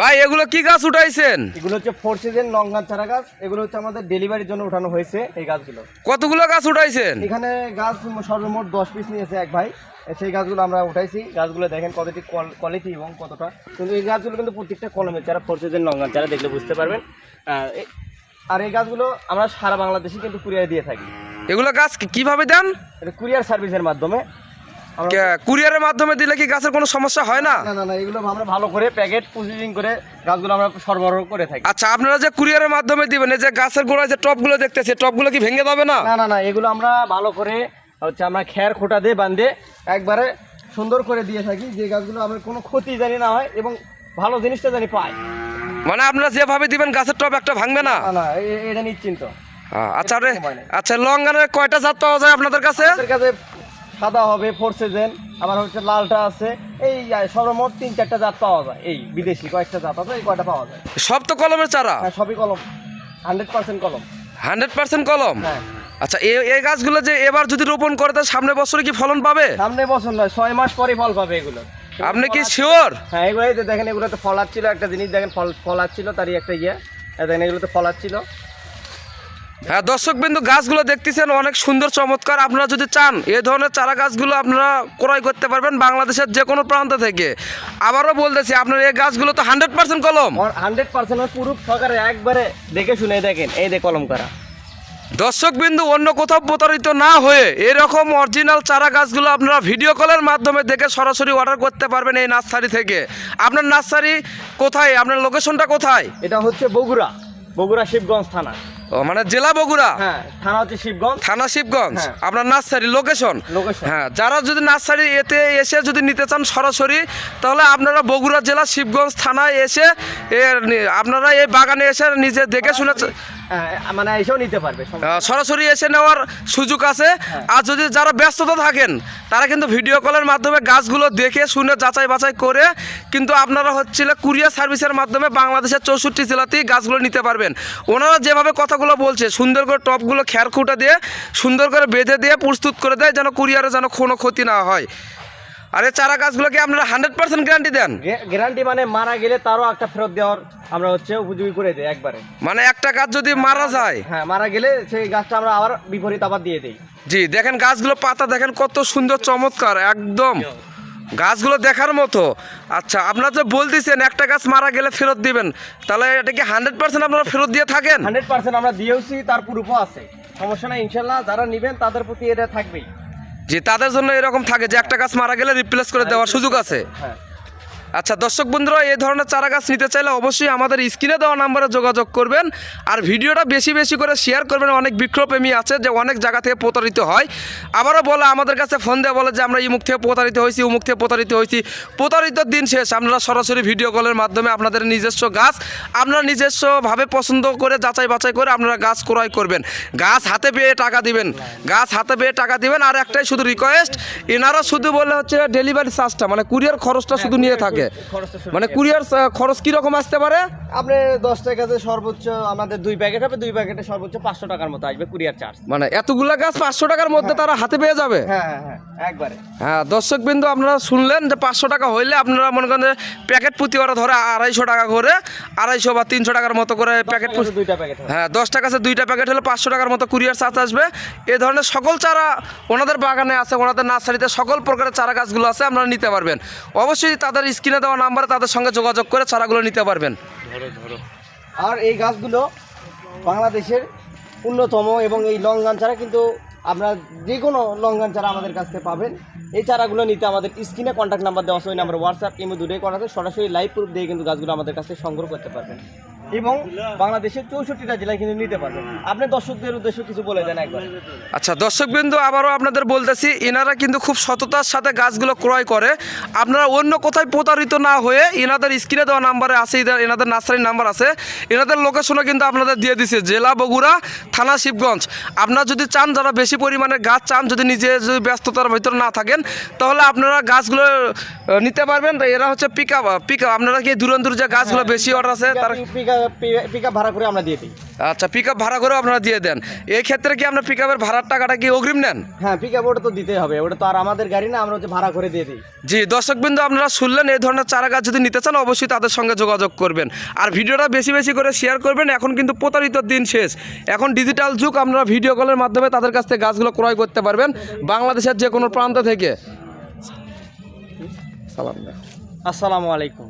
ভাই এগুলো কি গাছ উঠাইছেন? এগুলো হচ্ছে ফোর সিজন লং গাছ চারা গাছ। এগুলো হচ্ছে আমাদের ডেলিভারির জন্য উঠানো হয়েছে এই গাছগুলো। কতগুলো গাছ উঠাইছেন? এখানে গাছ সর্বমোট দশ পিস নিয়েছে এক ভাই। সেই গাছগুলো আমরা উঠাইছি। গাছগুলো দেখেন কতটি কোয়ালিটি এবং কতটা। কিন্তু এই গাছগুলো কিন্তু প্রত্যেকটা কলমের যারা ফোর সিজন লং গাছ যারা দেখলে বুঝতে পারবেন। আর এই গাছগুলো আমরা সারা বাংলাদেশে কিন্তু কুরিয়ার দিয়ে থাকি। এগুলো গাছ কীভাবে দেন? কুরিয়ার সার্ভিসের মাধ্যমে কুরিয়ারের মাধ্যমে দিলে কি গাছের কোনো সমস্যা হয় না? না না এগুলো আমরা ভালো করে প্যাকেট প্রসেসিং করে গাছগুলো আমরা সরবরাহ করে থাকি। আচ্ছা আপনারা যে কুরিয়ারের মাধ্যমে দিবেন এই যে গাছের গোড়ায় যে টপগুলো দেখতেছে টপগুলো কি ভেঙে যাবে না? না না না এগুলো আমরা ভালো করে হচ্ছে আমরা খ্যার খোটা দিয়ে বান্ধে একবারে সুন্দর করে দিয়ে থাকি যে গাছগুলো আমার কোনো ক্ষতি জানি না হয় এবং ভালো জিনিসটা জানি পায়। মানে আপনারা যেভাবে দিবেন গাছের টপ একটা ভাঙবে না? না এটা নিশ্চিন্ত। হ্যাঁ, আচ্ছা। আচ্ছা লঙ্গানের কয়টা জাত পাওয়া যায় আপনাদের কাছে? কাছে সাদা হবে ফোর সিজন আবার হচ্ছে লালটা আছে। এই সর্বমোট তিন চারটা জাত পাওয়া যায়। এই বিদেশি কয়েকটা জাত আছে এই কয়টা পাওয়া যায়? সব তো কলমের চারা? হ্যাঁ সবই কলম। হান্ড্রেড পার্সেন্ট কলম। হান্ড্রেড পার্সেন্ট কলম? হ্যাঁ। আচ্ছা এই এই গাছগুলো যে এবার যদি রোপণ করে তার সামনের বছরে কি ফলন পাবে? সামনে বছর নয় ছয় মাস পরে ফল পাবে এগুলো। আপনি কি শিওর হ্যাঁ এগুলোই তো দেখেন এগুলোতে ফলাচ্ছিল একটা জিনিস দেখেন ফল ফলাচ্ছিল তারই একটা ইয়ে। দেখেন এগুলোতে ফলাচ্ছিল। হ্যাঁ দর্শক বিন্দু গাছগুলো দেখতেছেন অনেক সুন্দর চমৎকার। আপনারা যদি চান এ ধরনের চারা গাছগুলো আপনারা ক্রয় করতে পারবেন বাংলাদেশের যে কোনো প্রান্ত থেকে। আবারও বলতেছি আপনার এই গাছগুলো তো হান্ড্রেড পার্সেন্ট কলম। হান্ড্রেড পার্সেন্ট পুরো সরকারে একবারে দেখে শুনে দেখেন এই যে কলম করা। দর্শক বিন্দু অন্য কোথাও প্রতারিত না হয়ে এরকম অরিজিনাল চারা গাছগুলো আপনারা ভিডিও কলের মাধ্যমে দেখে সরাসরি অর্ডার করতে পারবেন এই নার্সারি থেকে। আপনার নার্সারি কোথায়? আপনার লোকেশনটা কোথায়? এটা হচ্ছে বগুড়া বগুড়া শিবগঞ্জ থানা। ও মানে জেলা বগুড়া? হ্যাঁ থানা হচ্ছে শিবগঞ্জ। থানা শিবগঞ্জ? হ্যাঁ। আপনার নার্সারি লোকেশন হ্যাঁ যারা যদি নার্সারি এতে এসে যদি নিতে চান সরাসরি তাহলে আপনারা বগুড়া জেলা শিবগঞ্জ থানায় এসে আপনারা এই বাগানে এসে নিজে দেখে শুনে হ্যাঁ, মানে এসেও নিতে পারবে সরাসরি এসে নেওয়ার সুযোগ আছে। আর যদি যারা ব্যস্ততা থাকেন তারা কিন্তু ভিডিও কলের মাধ্যমে গাছগুলো দেখে, শুনে, যাচাই বাছাই করে কিন্তু আপনারা হচ্ছিল কুরিয়ার সার্ভিসের মাধ্যমে বাংলাদেশের চৌষট্টি জেলাতেই গাছগুলো নিতে পারবেন। ওনারা যেভাবে কথাগুলো বলছে, সুন্দর করে টপগুলো খেয়ার খুঁটে দিয়ে, সুন্দর করে বেঁধে দিয়ে প্রস্তুত করে দেয় যেন কুরিয়ারে যেন কোনো ক্ষতি না হয়। আর চারা গাছগুলোকে আপনারা হান্ড্রেড পার্সেন্ট গ্যারান্টি দেন। গ্যারান্টি মানে মারা গেলে তারও একটা ফেরত দেওয়ার আমরা হচ্ছে উপযোগী করে দিই একবারে। মানে একটা গাছ যদি মারা যায়। হ্যাঁ মারা গেলে সেই গাছটা আমরা আবার বিপরীত আবার দিয়ে দিই। জি দেখেন গাছগুলো পাতা দেখেন কত সুন্দর চমৎকার একদম। গাছগুলো দেখার মতো। আচ্ছা আপনারা তো বলতেছেন একটা গাছ মারা গেলে ফেরত দিবেন। তাহলে এটা কি হান্ড্রেড পার্সেন্ট আপনারা ফেরত দিয়ে থাকেন? হান্ড্রেড পার্সেন্ট আমরা দিয়েওছি তার প্রুফও আছে। সমস্যা নাই ইনশাল্লাহ যারা নেবেন তাদের প্রতি এটা থাকবেই। জি তাদের জন্য এরকম থাকে যে একটা গাছ মারা গেলে রিপ্লেস করে দেওয়ার সুযোগ আছে। হ্যাঁ। আচ্ছা দর্শক বন্ধুরা, এই ধরনের চারা গাছ নিতে চাইলে অবশ্যই আমাদের স্ক্রিনে দেওয়া নাম্বারে যোগাযোগ করবেন। আর ভিডিওটা বেশি বেশি করে শেয়ার করবেন। অনেক বৃক্ষপ্রেমী আছে যে অনেক জায়গা থেকে প্রতারিত হয়। আবারও বলে, আমাদের কাছে ফোন দেওয়া বলে যে, আমরা ইমুক থেকে প্রতারিত হয়েছি উমুক থেকে প্রতারিত হয়েছি। প্রতারিত দিন শেষ। আপনারা সরাসরি ভিডিও কলের মাধ্যমে আপনাদের নিজস্ব গাছ আপনারা নিজস্বভাবে পছন্দ করে, যাচাই বাছাই করে আপনারা গাছ ক্রয় করবেন। গাছ হাতে পেয়ে টাকা দিবেন। গাছ হাতে পেয়ে টাকা দিবেন। আর একটাই শুধু রিকোয়েস্ট এনারা শুধু বলে হচ্ছে ডেলিভারি চার্জটা মানে কুরিয়ার খরচটা শুধু নিয়ে থাকে। শুরু মানে কুরিয়ার খরচ কীরকম আসতে পারে? আপনি দশ টাকাতে সর্বোচ্চ আমাদের দুই প্যাকেট হবে দুই প্যাকেটে সর্বোচ্চ পাঁচশো টাকার মতো আসবে কুরিয়ার চার্জ। মানে এতগুলা গাছ পাঁচশো টাকার মধ্যে তারা হাতে পেয়ে যাবে? হ্যাঁ হ্যাঁ হ্যাঁ একবারে। হ্যাঁ দর্শক বিন্দু আপনারা শুনলেন যে পাঁচশো টাকা হইলে আপনারা মনে করেন প্যাকেট প্রতি ওরা ধরে আড়াইশো টাকা করে আড়াইশো বা তিনশো টাকার মতো করে প্যাকেট দুইটা প্যাকেট হ্যাঁ দশ টাকা আছে দুইটা প্যাকেট হলে পাঁচশো টাকার মতো কুরিয়ার চার্জ আসবে। এ ধরনের সকল চারা ওনাদের বাগানে আছে ওনাদের নার্সারিতে সকল প্রকারের চারা গাছগুলো আছে আপনারা নিতে পারবেন। অবশ্যই তাদের স্ক্রিনে দেওয়া নাম্বারে তাদের সঙ্গে যোগাযোগ করে চারাগুলো নিতে পারবেন। আর এই গাছগুলো বাংলাদেশের অন্যতম এবং এই লং গান চারা কিন্তু আপনার যে কোনো লং গান চারা আমাদের কাছ থেকে পাবেন। এই চারাগুলো নিতে আমাদের স্ক্রিনে কন্ট্যাক্ট নাম্বার দেওয়া আছে ওই নাম্বার হোয়াটসঅ্যাপ ইমো দুটোই করা আছে। সরাসরি লাইভ প্রুফ দিয়ে কিন্তু গাছগুলো আমাদের কাছে থেকে সংগ্রহ করতে পারবেন। এবং বাংলাদেশের চৌষট্টিটা জেলায় কিন্তু নিতে পারবেন আপনি দর্শকদের উদ্দেশ্যে কিছু বলে দেন একবার। আচ্ছা দর্শক বিন্দু আবারও আপনাদের বলতেছি এনারা কিন্তু খুব সততার সাথে গাছগুলো ক্রয় করে। আপনারা অন্য কোথায় প্রতারিত না হয়ে এনাদের স্ক্রিনে দেওয়া নাম্বারে আছে এনাদের নার্সারির নাম্বার আছে। এনাদের লোকেশনও কিন্তু আপনাদের দিয়ে দিছে জেলা বগুড়া থানা শিবগঞ্জ। আপনারা যদি চান যারা বেশি পরিমাণে গাছ চান যদি নিজে যদি ব্যস্ততার ভিতরে না থাকেন তাহলে আপনারা গাছগুলো নিতে পারবেন। এরা হচ্ছে পিক আপ পিক আপনারা কি দূর দূর যে গাছগুলো বেশি অর্ডার আছে তার পিকা পিক ভাড়া করে আমরা দিয়ে দিই। আচ্ছা পিক আপ ভাড়া করেও আপনারা দিয়ে দেন। এই ক্ষেত্রে কি আপনার পিক ভাড়ার টাকাটা কি অগ্রিম নেন? হ্যাঁ পিক ওটা তো দিতেই হবে। ওটা তো আর আমাদের গাড়ি না আমরা হচ্ছে ভাড়া করে দিয়ে দিই। জি দর্শকবৃন্দ আপনারা শুনলেন এই ধরনের চারা গাছ যদি নিতে চান অবশ্যই তাদের সঙ্গে যোগাযোগ করবেন। আর ভিডিওটা বেশি বেশি করে শেয়ার করবেন। এখন কিন্তু প্রতারিত দিন শেষ। এখন ডিজিটাল যুগ আপনারা ভিডিও কলের মাধ্যমে তাদের কাছ থেকে গাছগুলো ক্রয় করতে পারবেন। বাংলাদেশের যে কোনো প্রান্ত থেকে। সালাম। আসসালামু আলাইকুম।